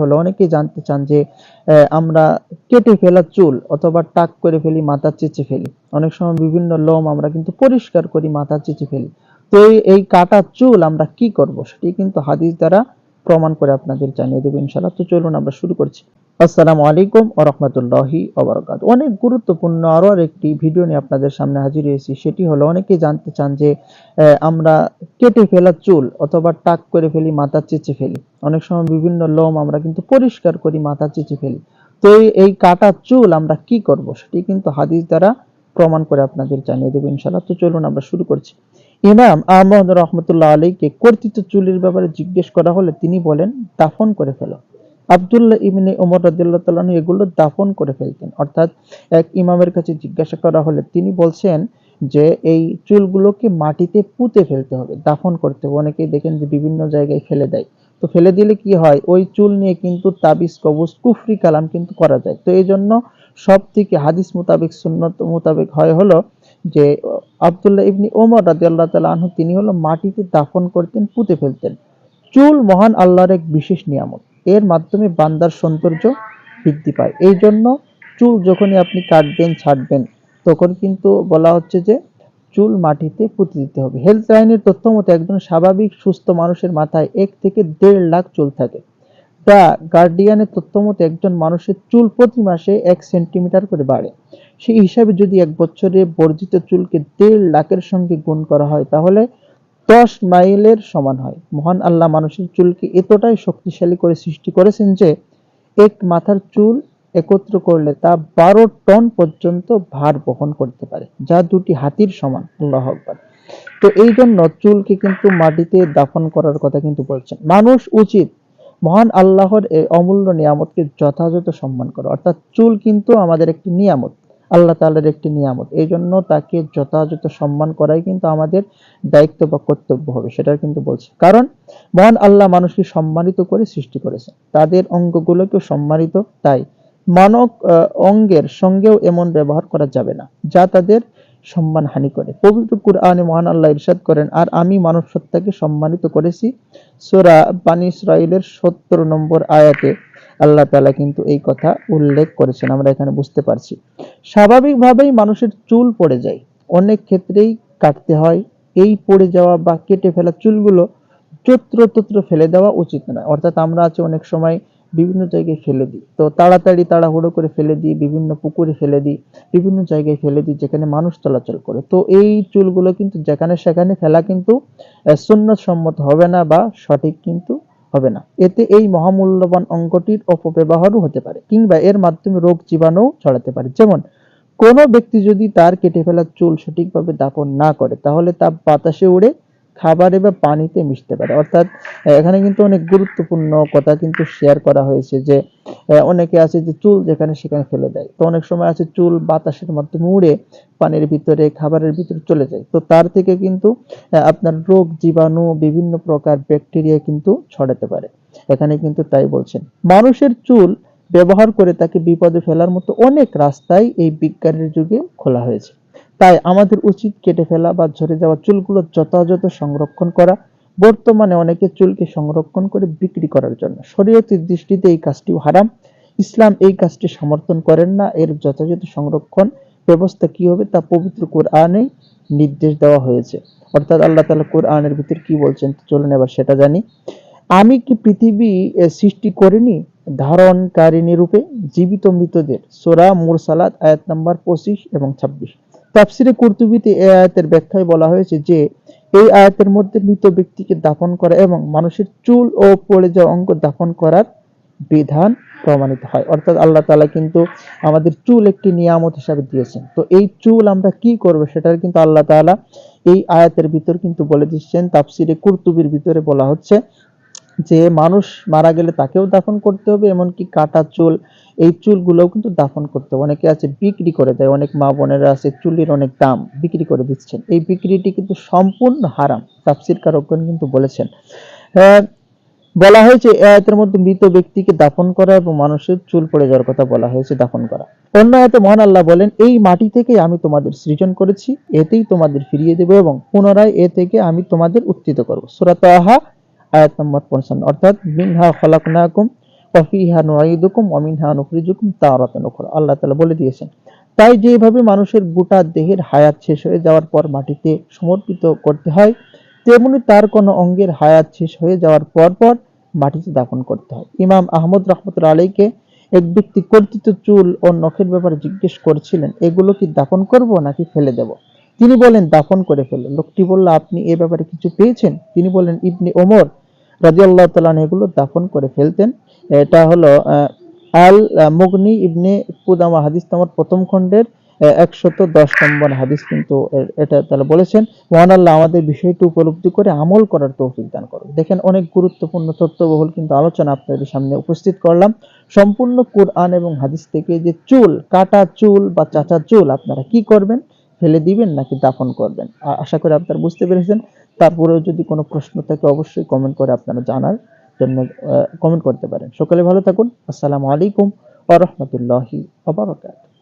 হলো। অনেকেই জানতে চান যে আমরা কেটে ফেলা চুল অথবা টাক করে ফেলি, মাথা চেঁচে ফেলি। অনেক সময় বিভিন্ন লোম আমরা কিন্তু পরিষ্কার করি, মাথা চেঁচে ফেলি। তো এই কাটা চুল আমরা কি করব? সেটি কিন্তু হাদিস দ্বারা প্রমাণ করে আপনাদের জানিয়ে দেবো ইনশাআল্লাহ। তো চলুন আমরা শুরু করছি। আসসালামু আলাইকুম ও রহমতুল্লাহি ওবরাকাত অনেক গুরুত্বপূর্ণ আরও একটি ভিডিও নিয়ে আপনাদের সামনে হাজির হয়েছি। সেটি হলো অনেকেই জানতে চান যে আমরা কেটে ফেলা চুল অথবা টাক করে ফেলি, মাথা চেঁচে ফেলি। অনেক সময় বিভিন্ন লোম আমরা কিন্তু পরিষ্কার করি, মাথা চেঁচে ফেলি। তো এই কাটা চুল আমরা কি করব? সেটি কিন্তু হাদিস দ্বারা প্রমাণ করে আপনাদের জানিয়ে দেবো ইনশাআল্লাহ। তো চলুন আমরা শুরু করছি। ইমাম আহমদ রহমতুল্লাহ আলীকে কর্তৃত্ব চুলের ব্যাপারে জিজ্ঞেস করা হলে তিনি বলেন, দাফন করে ফেলো। আব্দুল্লাহ ইবনে ওমর রাদিয়াল্লাহু তাআলা আনহু এগুলো দাফন করে ফেলতেন। অর্থাৎ এক ইমামের কাছে জিজ্ঞাসা করা হলে তিনি বলছেন যে, এই চুলগুলোকে মাটিতে পুঁতে ফেলতে হবে, দাফন করতে হবে। অনেকেই দেখেন যে বিভিন্ন জায়গায় ফেলে দেয়। তো ফেলে দিলে কি হয়? ওই চুল নিয়ে কিন্তু তাবিজ, কবজ, কুফরি, কালাম কিন্তু করা যায়। তো এই জন্য সব থেকে হাদিস মোতাবেক, সুন্নত মোতাবেক হয় হলো যে আব্দুল্লাহ ইবনি ওমর রাদিয়াল্লাহু তাআলা আনহু, তিনি হলো মাটিতে দাফন করতেন, পুঁতে ফেলতেন। চুল মহান আল্লাহর এক বিশেষ নিয়ামত। এর মাধ্যমে বান্দার সৌন্দর্য বৃদ্ধি পায়। এই জন্য চুল যখনই আপনি কাটবেন ছাড়বেন তখন কিন্তু বলা হচ্ছে যে চুল মাটিতে পুঁতে দিতে হবে। হেলথ লাইনের তথ্য মতে একজন স্বাভাবিক সুস্থ মানুষের মাথায় এক থেকে দেড় লাখ চুল থাকে। দ্য গার্ডিয়ানের তথ্য মতে একজন মানুষের চুল প্রতি মাসে এক সেন্টিমিটার করে বাড়ে। সেই হিসাবে যদি এক বছরে বর্জিত চুলকে দেড় লাখের সঙ্গে গুণ করা হয়, তাহলে দশ মাইলের সমান হয়। মহান আল্লাহ মানুষের চুলকে এতটাই শক্তিশালী করে সৃষ্টি করেছেন যে, এক মাথার চুল একত্র করলে তা বারো টন পর্যন্ত ভার বহন করতে পারে, যা দুটি হাতির সমান। আল্লাহ আকবার। তো এই জন্য চুলকে কিন্তু মাটিতে দাফন করার কথা কিন্তু বলছেন। মানুষ উচিত মহান আল্লাহর এই অমূল্য নিয়ামতকে যথাযথ সম্মান করা। অর্থাৎ চুল কিন্তু আমাদের একটি নিয়ামত। আল্লাহ তাআলার একটি নিয়ামত। এই জন্য তাকে যথাযথ সম্মান করাই কিন্তু আমাদের দায়িত্ব বা কর্তব্য হবে সেটা কিন্তু বলছে। কারণ মহান আল্লাহ মানুষকে সম্মানিত করে সৃষ্টি করেছে তাদের অঙ্গগুলোকে সম্মানিত, তাই মানব অঙ্গের সঙ্গেও এমন ব্যবহার করা যাবে না, যা তাদের সম্মান হানি করে। পবিত্র কুরআনে মহান আল্লাহ ইরশাদ করেন, আর আমি মানব সত্তাকে সম্মানিত করেছি। সোরা বানী ইসরাইলের সত্তর নম্বর আয়াতে আল্লাহ তালা কিন্তু এই কথা উল্লেখ করেছেন, আমরা এখানে বুঝতে পারছি। স্বাভাবিকভাবেই মানুষের চুল পড়ে যায়। অনেক ক্ষেত্রেই কাটতে হয়, এই পড়ে যাওয়া বা কেটে ফেলা চুলগুলো যত্র তত্র ফেলে দেওয়া উচিত নয়। অর্থাৎ আমরা আছে অনেক সময় বিভিন্ন জায়গায় ফেলে দিই। তো তাড়াতাড়ি তাড়াহুড়ো করে ফেলে দিই, বিভিন্ন পুকুরে ফেলে দিই, বিভিন্ন জায়গায় ফেলে দিই যেখানে মানুষ চলাচল করে। তো এই চুলগুলো কিন্তু যেখানে সেখানে ফেলা কিন্তু সুন্নত সম্মত হবে না বা সঠিক কিন্তু হবে না। এতে এই মহামূল্যবান অঙ্গটির অপব্যবহারও হতে পারে কিংবা এর মাধ্যমে রোগ জীবাণু ছড়াতে পারে। যেমন, কোনো ব্যক্তি যদি তার কেটে ফেলার চুল সঠিকভাবে দাপন না করে, তাহলে তা বাতাসে উড়ে খাবারে বা পানিতে মিশতে পারে। অর্থাৎ, এখানে কিন্তু অনেক গুরুত্বপূর্ণ কথা কিন্তু শেয়ার করা হয়েছে যে অনেকে আছে যে চুল যেখানে সেখানে ফেলে দেয়। তো অনেক সময় আছে চুল বাতাসের মাধ্যমে উড়ে পানির ভিতরে, খাবারের ভিতরে চলে যায়। তো তার থেকে কিন্তু আপনার রোগ, জীবাণু, বিভিন্ন প্রকার ব্যাকটেরিয়া কিন্তু ছড়াতে পারে। এখানে কিন্তু তাই বলছেন। মানুষের চুল ব্যবহার করে তাকে বিপদে ফেলার মতো অনেক রাস্তাই এই বিজ্ঞানের যুগে খোলা হয়েছে। তাই আমাদের উচিত কেটে ফেলা বা ঝরে যাওয়া চুলগুলো যথাযথ সংরক্ষণ করা বর্তমানে অনেকে চুলকে সংরক্ষণ করে বিক্রি করার জন্য। শরীয়তের দৃষ্টিতে এই কাজটিও হারাম। ইসলাম এই কাজটি সমর্থন করেন না। এর যথাযথ সংরক্ষণ ব্যবস্থা কি হবে তা পবিত্র কোরআনে নির্দেশ দেওয়া হয়েছে। অর্থাৎ আল্লাহ তাআলা কোরআনের ভিতর কি বলছেন চলুন এবার সেটা জানি। আমি কি পৃথিবী সৃষ্টি করিনি? ধারণকারিণী রূপে জীবিত মৃতদের। সোরা মুরসালাত, আয়াত নাম্বার পঁচিশ এবং ছাব্বিশ। তাফসিরে কুরতুবিতে এই আয়াতের ব্যাখ্যায় বলা হয়েছে যে এই আয়াতের মধ্যে মৃত ব্যক্তিকে দাফন করা এবং মানুষের চুল ও পড়ে যাওয়া অঙ্গ দাফন করার বিধান প্রমাণিত হয়। অর্থাৎ আল্লাহ তালা কিন্তু আমাদের চুল একটি নিয়ামত হিসাবে দিয়েছেন। তো এই চুল আমরা কি করব সেটার কিন্তু আল্লাহ তালা এই আয়াতের ভিতর কিন্তু বলে দিচ্ছেন। তাফসিরে কুর্তুবির ভিতরে বলা হচ্ছে যে মানুষ মারা গেলে তাকেও দাফন করতে হবে, এমনকি কাটা চুল, এই চুলগুলোও কিন্তু দাফন করতে হবে। অনেকে আছে বিক্রি করে দেয়, অনেক মা বোনেরা আছে চুলের অনেক দাম বিক্রি করে দিচ্ছেন। এই বিক্রিটি কিন্তু সম্পূর্ণ হারাম, তাফসির কারকগণ কিন্তু বলেছেন। বলা হয়েছে আয়াতের মধ্যে মৃত ব্যক্তিকে দাফন করা এবং মানুষের চুল পড়ে যাওয়ার কথা বলা হয়েছে, দাফন করা। অন্য আয়াতে মহান আল্লাহ বলেন, এই মাটি থেকে আমি তোমাদের সৃজন করেছি, এতেই তোমাদের ফিরিয়ে দেব এবং পুনরায় এ থেকে আমি তোমাদের উত্থিত করব। সূরা তাহা আয়াত নম্বর পঞ্চান্ন। অর্থাৎ, মিনহা খলাকনাকুম ওয়াফিহা নুঈদুকুম ওয়া মিনহা নুখরিজুকুম তারাতান উখরা। আল্লাহ তাআলা বলে দিয়েছেন, তাই যেভাবে মানুষের গোটা দেহের হায়াত শেষ হয়ে যাওয়ার পর মাটিতে সমর্পিত করতে হয়, তেমনি তার কোনো অঙ্গের হায়াত শেষ হয়ে যাওয়ার পর পর মাটিতে দাফন করতে হয়। ইমাম আহমদ রহমতুল্লাহ আলীকে এক ব্যক্তি কর্তৃত চুল ও নখের ব্যাপারে জিজ্ঞেস করছিলেন, এগুলো কি দাফন করব নাকি ফেলে দেব? তিনি বলেন, দাফন করে ফেলো। লোকটি বলল, আপনি এ ব্যাপারে কিছু পেয়েছেন? তিনি বলেন ইবনি ওমর রাজিয়াল্লাহ তালান এগুলো দাফন করে ফেলতেন। এটা হলো আল মুগনি ইবনে কুদামা, হাদিস নামার প্রথম খণ্ডের একশত দশ নম্বর হাদিস কিন্তু এটা তাহলে বলেছেন, মহান আল্লাহ আমাদের বিষয়টি উপলব্ধি করে আমল করার তৌফিক দান করুন। দেখেন, অনেক গুরুত্বপূর্ণ তথ্যবহুল কিন্তু আলোচনা আপনাদের সামনে উপস্থিত করলাম। সম্পূর্ণ কোরআন এবং হাদিস থেকে যে চুল, কাটা চুল বা চাচা চুল আপনারা কি করবেন? ফেলে দিবেন নাকি দাফন করবেন? আশা করি আপনারা বুঝতে পেরেছেন। তারপরেও যদি কোনো প্রশ্ন থাকে, অবশ্যই কমেন্ট করে আপনারা জানার জন্য কমেন্ট করতে পারেন। সকালে ভালো থাকুন। আসসালামু আলাইকুম ওয়া বারাকাতুহু।